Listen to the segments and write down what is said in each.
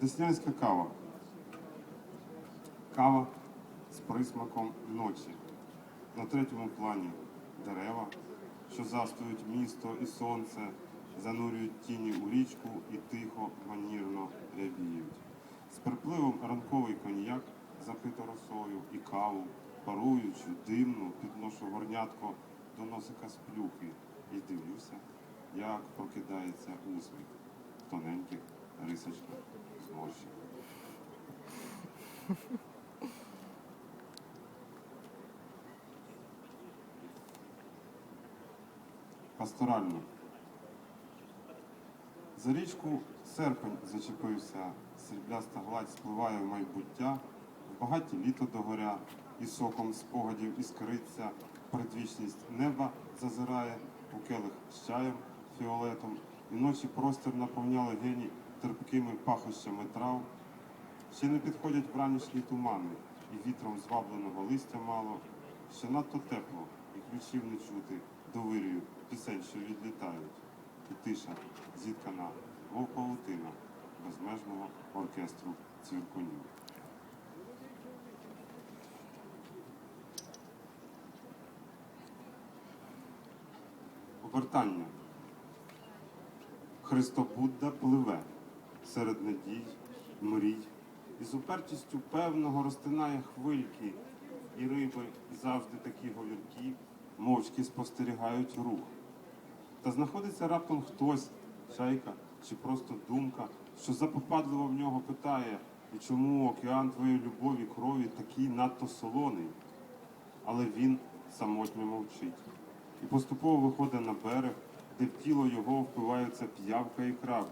Деснянська кава. Кава з присмаком ночі. На третьому плані дерева, що застоюють місто і сонце, занурюють тіні у річку і тихо, манірно рябіють. З припливом ранковий коньяк, запито росою і каву, паруючу, димну, підношу горнятко до носика з плюхи і дивлюся, як прокидається усміх в тоненьких рисочках зморщень. Пасторально. За річку серпень зачепився, срібляста гладь спливає в майбуття, в багаті літо догоря, і соком спогадів іскриться, предвічність неба зазирає у келих з чаєм фіолетом, і ночі простір наповняли гені терпкими пахощами трав. Ще не підходять вранішні тумани, і вітром звабленого листя мало, ще надто тепло, і ключів не чути до пісень, що відлітають, і тиша зіткана, мов безмежного оркестру цвіркунів. Обертання. Христобудда пливе серед надій, мрій, і з упертістю певного розтинає хвильки, і риби завжди такі говіркі, мовчки спостерігають рух. Та знаходиться раптом хтось, чайка чи просто думка, що запопадливо в нього питає, і чому океан твоєї любові крові такий надто солоний, але він самотньо мовчить. І поступово виходить на берег, де в тіло його впиваються п'явка і краб,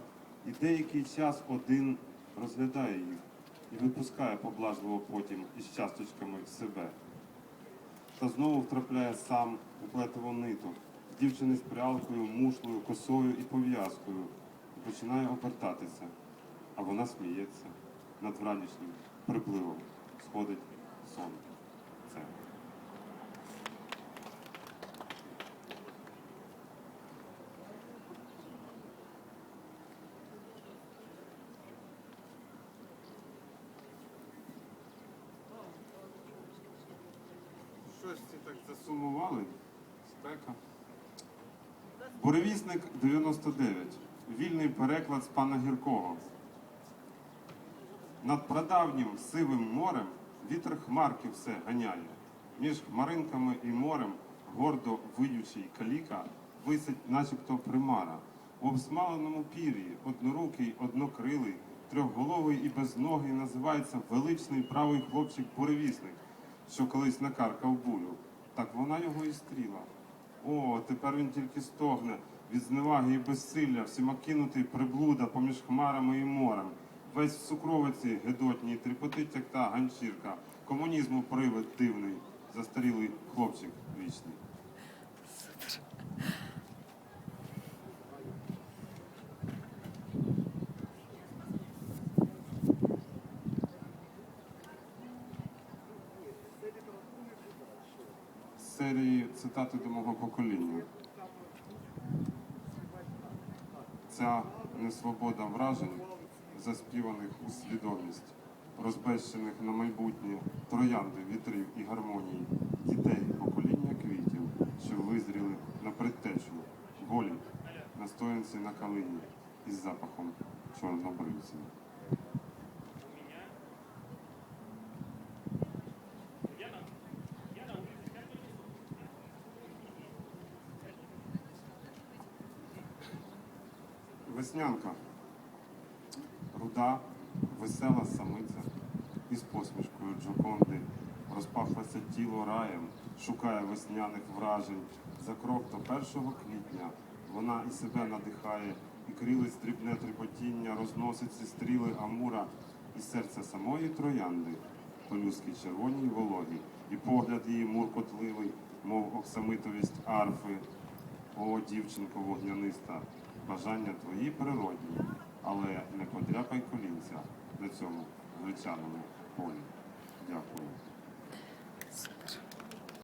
і деякий час один розглядає їх і випускає поблажливо потім із часточками себе. Та знову втрапляє сам у плетиву ниту, дівчини з прялкою, мушлею, косою і пов'язкою, і починає обертатися, а вона сміється над вранішнім припливом. Сходить сон. Що ж так засумували? Спека. Буревісник 99. Вільний переклад з пана Гіркого. Над прадавнім сивим морем вітер хмарки все ганяє. Між хмаринками і морем гордо виючий каліка висить, начебто примара. В обсмаленому пір'ї однорукий, однокрилий, трьохголовий і безногий називається величний правий хлопчик буревісник, що колись накаркав булю. Так вона його і стріла. О, тепер він тільки стогне від зневаги і безсилля, всіма кинутий приблуда поміж хмарами і морем. Весь в сукровиці гедотній, тріпотить, як та ганчірка. Комунізму привид дивний, застарілий хлопчик вічний. Серії цитати до мого покоління. Ця несвобода вражень, заспіваних у свідомість, розбещених на майбутнє троянди вітрів і гармоній, дітей покоління квітів, що визріли на предтечу, голі, настоянці на калині із запахом чорнобривців. Веснянка. Руда, весела самиця із посмішкою Джоконди. Розпахлося тіло раєм, шукає весняних вражень. За крок до першого квітня вона і себе надихає, і крили стрібне трепотіння, розносить ці стріли Амура, і серце самої троянди, полюски червоні й вологі, і погляд її муркотливий, мов оксамитовість арфи. О, дівчинко вогняниста, бажання твої природні, але не подряпай колінця на цьому гречаному полі. Дякую.